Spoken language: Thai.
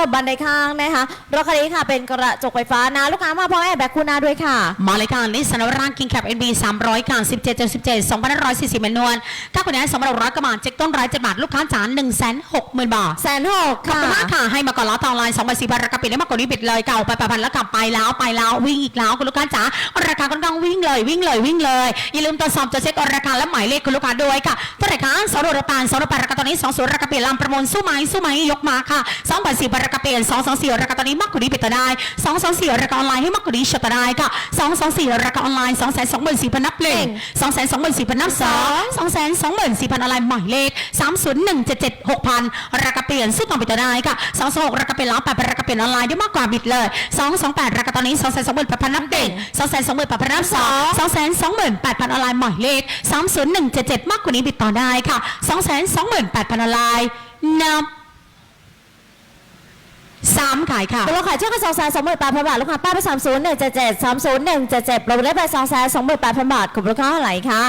ร์บันไดข้างนะคะรถคันนี้ค่ะเป็นกระจกไฟฟ้านะลูกค้ามาพร้อมแอร์แบ็คคูหน้าด้วยค่ะ มาเลยค่ะนิสสันร่างคิงแคปเอ็นบีสามร้อยค่ะสิบเจ็ดเจ็ดสิบเจ็ดสองพันร้อยสี่สิบเมนวนถ้าคนนี้สองพันร้อยกระบาทเจ็กต้นร้อยเจ็ดบาทลูกค้าจ๋าหนึ่งแสนหกหมื่นบาทแสนหกขอบค่ะคุณมากค่ะให้มาก่อนล้อต่อไลน์สองพันสี่พันราคาปิดได้มากกว่านี้ปิดเลยเก่าไปแปดพันแล้วกลับไปแล้วไปแล้ววิ่งอีกแล้วคุณลูกค้าจ๋าราคาก็ต้องวิ่งเลยวิ่งเลยวิ่งเลยอย่าลืมตรวจสอบจะเช็คราคาและหมายเลขคุณลูกค้าด้วยค่ะเท่าไหร่คะสองร้อยแปดสองร้อยแปดราคาตอนนี้สองศูนย์ราคาเปลี่ยนลำประมูลสู้ไหมสู้ไหมยกมาค่ะสองพันสี่พันราคาเปลี่ยนสองสองสี่ราคาตอนนี้มากกว่านี้ปิดต่อได้สองสองสี่ราคาออนไลน์ให้มากกว่านี้ชดต่อได้ค่ะสองสองสี่ราคาออนไลน์สองแสนสองหมื่นสี่พันนับหนึ่งสองแสนสองหมื่นสี่พันนับสองสองแสนสองหมื่นสี่พันออนไลน์หมายเลขสามศูนย์หนึ่งเจ็ดเจ็ดหกพันราคาเปลี่ยนสู้ต่อไปต่อได้ค่ะสองสองหกราคาเปลี่ยนแล้วแปดราคาเปลี่ยนออนไลน์ได้มากกว่าบิดเลยสองสองแปดราคาตอนนี้สองแสนสองหมื่นแปดพันนับหนึ่งสองแสนสองหมื่นแปดพันนับสองสองแสนสองหมื่นแปดพันออนไลน์หมายเลขสามศูนย์หนึ่งเจ็ดเจ็ดมากกว่านี้บิดต่อได้ค่ะสองแสนสองหมื่นแปดพันออนไลน์นับามขายค่ะตัวเราขายเช่ากันสองแสนสองหมื่นแปดพันบาทลูกค้าป้าไปสามศูนย์หนึ่งเจ็ดเจ็ดสามศูนย์หนึ่งเจ็ดเจ็ดเราได้ไปสองแสนสองหมื่นแปดพันบาทขอบคุณลูกค้าเท่าไหร่คะ